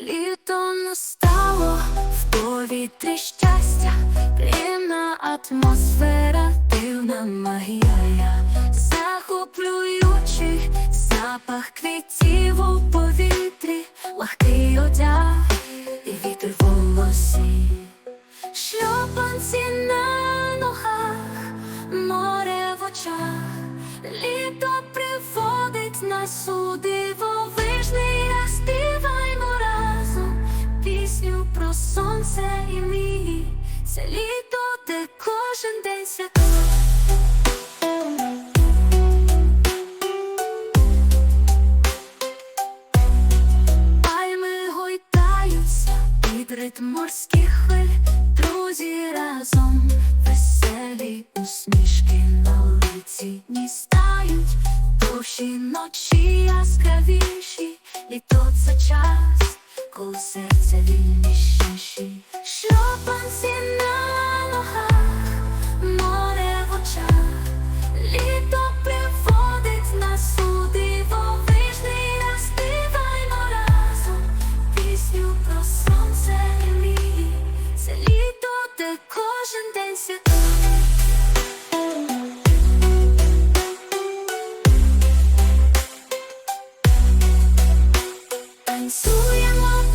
Літо настало в повітрі щастя, приємна атмосфера, дивна магія, захоплюючий запах квітів у повітрі, легкий одяг і вітер в волосі, шльопанці на ногах, море в очах, літо приводить нас у кожен день свято. Пальми гойдаються під ритм морських хвиль, друзі разом веселі усмішки на лиці дістають, душі ночі яскравіші, літо це час, коли серце вільніші, шльопанці на